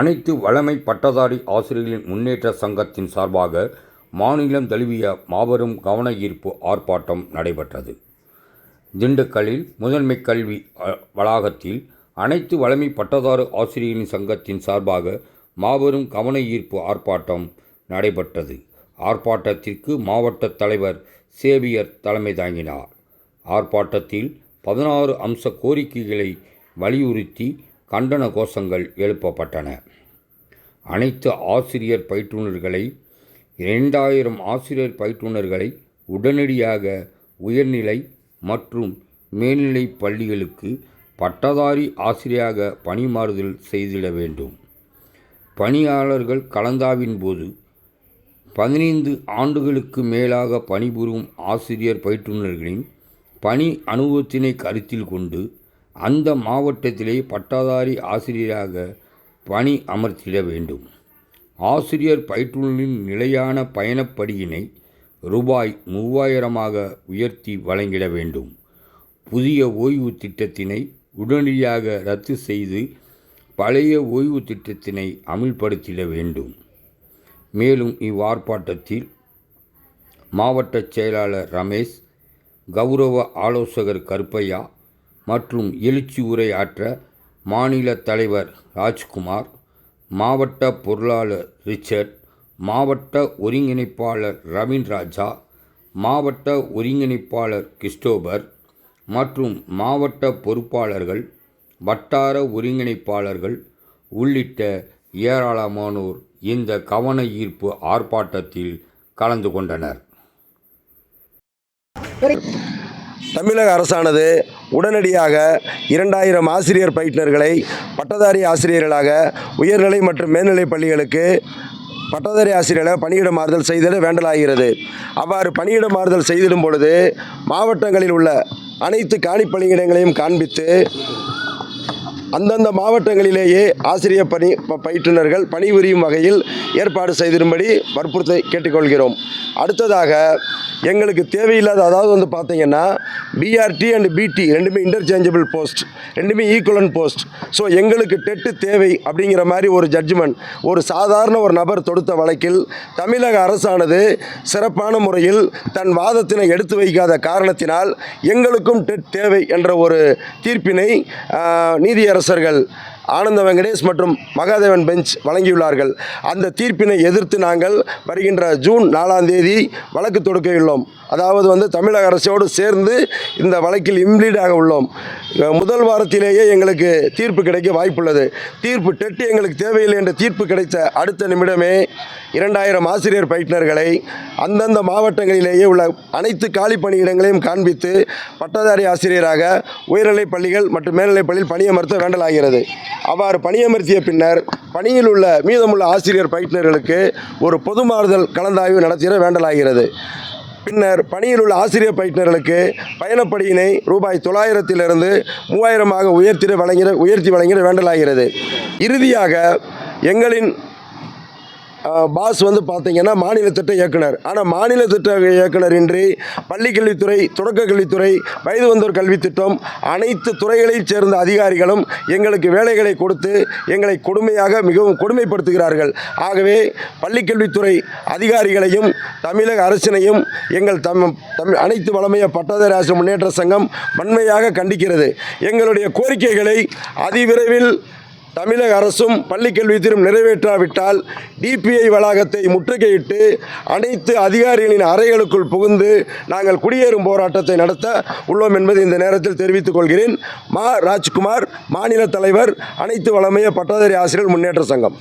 அனைத்து வளமை பட்டதாரி ஆசிரியர்களின் முன்னேற்ற சங்கத்தின் சார்பாக மாநிலம் தழுவிய மாபெரும் கவன ஈர்ப்பு ஆர்ப்பாட்டம் நடைபெற்றது. திண்டுக்கல்லில் முதன்மை கல்வி வளாகத்தில் அனைத்து வளமை பட்டதாரி ஆசிரியர்களின் சங்கத்தின் சார்பாக மாபெரும் கவன ஈர்ப்பு ஆர்ப்பாட்டம் நடைபெற்றது. ஆர்ப்பாட்டத்திற்கு மாவட்ட தலைவர் சேவியர் தலைமை தாங்கினார். ஆர்ப்பாட்டத்தில் பதினாறு அம்ச கோரிக்கைகளை வலியுறுத்தி கண்டன கோஷங்கள் எழுப்பப்பட்டன. அனைத்து ஆசிரியர் பயிற்றுனர்களை இரண்டாயிரம் ஆசிரியர் பயிற்றுனர்களை உடனடியாக உயர்நிலை மற்றும் மேல்நிலை பள்ளிகளுக்கு பட்டதாரி ஆசிரியராக பணிமாறுதல் செய்திட வேண்டும். பணியாளர்கள் கலந்தாவின் போது பதினைந்து ஆண்டுகளுக்கு மேலாக பணிபுரியும் ஆசிரியர் பயிற்றுனர்களின் பணி அனுபவத்தினை கருத்தில் கொண்டு அந்த மாவட்டத்திலே பட்டாதாரி ஆசிரியராக பணி அமர்த்திட வேண்டும். ஆசிரியர் பயிற்றுநரின் நிலையான பயணப்படியினை ரூபாய் மூவாயிரமாக உயர்த்தி வழங்கிட வேண்டும். புதிய ஓய்வு திட்டத்தினை உடனடியாக ரத்து செய்து பழைய ஓய்வு திட்டத்தினை அமல்படுத்திட வேண்டும். மேலும் இவ்வார்ப்பாட்டத்தில் மாவட்ட செயலாளர் ரமேஷ் கௌரவ ஆலோசகர் கருப்பையா மற்றும் எழுச்சி உரையாற்ற மாநில தலைவர் ராஜ்குமார் மாவட்ட பொருளாளர் ரிச்சர்ட் மாவட்ட ஒருங்கிணைப்பாளர் ரவீன் ராஜா மாவட்ட ஒருங்கிணைப்பாளர் கிறிஸ்டோபர் மற்றும் மாவட்ட பொறுப்பாளர்கள் வட்டார ஒருங்கிணைப்பாளர்கள் உள்ளிட்ட ஏராளமானோர் இந்த கவன ஈர்ப்பு ஆர்ப்பாட்டத்தில் கலந்து கொண்டனர். தமிழக அரசானது உடனடியாக இரண்டாயிரம் ஆசிரியர் பயிற்றுனர்களை பட்டதாரி ஆசிரியர்களாக உயர்நிலை மற்றும் மேல்நிலைப் பள்ளிகளுக்கு பட்டதாரி ஆசிரியர்களை பணியிட மாறுதல் செய்திட வேண்டலாகிறது. அவ்வாறு பணியிட மாறுதல் செய்திடும் பொழுது மாவட்டங்களில் உள்ள அனைத்து காணிப்பணியிடங்களையும் காண்பித்து அந்தந்த மாவட்டங்களிலேயே ஆசிரியர் பணி ப- பயிற்றுனர்கள் பணிபுரியும் வகையில் ஏற்பாடு செய்திரும்படி வற்புறுத்தி கேட்டுக்கொள்கிறோம். அடுத்ததாக எங்களுக்கு தேவையில்லாத அதாவது வந்து பார்த்தீங்கன்னா பிஆர்டி அண்ட் பிடி ரெண்டுமே இன்டர்ச்சேஞ்சபிள் போஸ்ட் ரெண்டுமே ஈக்குவலன் போஸ்ட் ஸோ எங்களுக்கு டெட்டு தேவை அப்படிங்கிற மாதிரி ஒரு ஜட்ஜ்மெண்ட் ஒரு சாதாரண ஒரு நபர் தொடுத்த வழக்கில் தமிழக அரசானது சிறப்பான முறையில் தன் வாதத்தினை எடுத்து வைக்காத காரணத்தினால் எங்களுக்கும் டெட் தேவை என்ற ஒரு தீர்ப்பினை நீதியரசு அரசர்கள் ஆனந்த வெங்கடேஷ் மற்றும் மகாதேவன் பெஞ்ச் வழங்கியுள்ளார்கள். அந்த தீர்ப்பினை எதிர்த்து நாங்கள் வருகின்ற ஜூன் நாலாம் தேதி வழக்கு தொடுக்கையுள்ளோம் அதாவது வந்து தமிழக அரசோடு சேர்ந்து இந்த வழக்கில் இம்ப்ளீடாக உள்ளோம். முதல் வாரத்திலேயே எங்களுக்கு தீர்ப்பு கிடைக்க வாய்ப்புள்ளது. தீர்ப்பு டெட்டு எங்களுக்கு தேவையில்லை என்ற தீர்ப்பு கிடைத்த அடுத்த நிமிடமே இரண்டாயிரம் ஆசிரியர் பயிற்றுனர்களை அந்தந்த மாவட்டங்களிலேயே உள்ள அனைத்து காலி பணியிடங்களையும் காண்பித்து பட்டதாரி ஆசிரியராக உயர்நிலைப் பள்ளிகள் மற்றும் மேல்நிலைப் பள்ளியில் பணியமர்த்த வேண்டலாகிறது. அவ்வாறு பணியமர்த்திய பின்னர் பணியில் உள்ள மீதமுள்ள ஆசிரியர் பயிற்றுனர்களுக்கு ஒரு பொது மாறுதல் கலந்தாய்வு நடத்திட வேண்டலாகிறது. பின்னர் பணியில் உள்ள ஆசிரியர் பயிற்றுனர்களுக்கு பயணப்படியினை ரூபாய் தொள்ளாயிரத்திலிருந்து மூவாயிரமாக உயர்த்திட வழங்கிட உயர்த்தி வழங்கிட வேண்டலாகிறது. இறுதியாக எங்களின் பாஸ் வந்து பார்த்தீங்கன்னா மாநில திட்ட இயக்குனர். ஆனால் மாநில திட்ட இயக்குனர் இன்றி பள்ளிக்கல்வித்துறை தொடக்க கல்வித்துறை வயது வந்தோர் கல்வி திட்டம் அனைத்து துறைகளைச் சேர்ந்த அதிகாரிகளும் எங்களுக்கு வேலைகளை கொடுத்து எங்களை கொடுமையாக மிகவும் கொடுமைப்படுத்துகிறார்கள். ஆகவே பள்ளிக்கல்வித்துறை அதிகாரிகளையும் தமிழக அரசினையும் எங்கள் தம் தம் அனைத்து வளமைய பட்டதாரி ஆசிரியர் முன்னேற்ற சங்கம் வன்மையாக கண்டிக்கிறது. எங்களுடைய கோரிக்கைகளை அதிவிரைவில் தமிழக அரசும் பள்ளிக்கல்வித்துறையும் நிறைவேற்றாவிட்டால் டிபிஐ வளாகத்தை முற்றுகையிட்டு அனைத்து அதிகாரிகளின் அறைகளுக்குள் புகுந்து நாங்கள் குடியேறும் போராட்டத்தை நடத்த உள்ளோம் என்பதை இந்த நேரத்தில் தெரிவித்துக் கொள்கிறேன். மா ராஜ்குமார் மாநில தலைவர் அனைத்து வளமைய பட்டதாரி ஆசிரியர் முன்னேற்ற சங்கம்.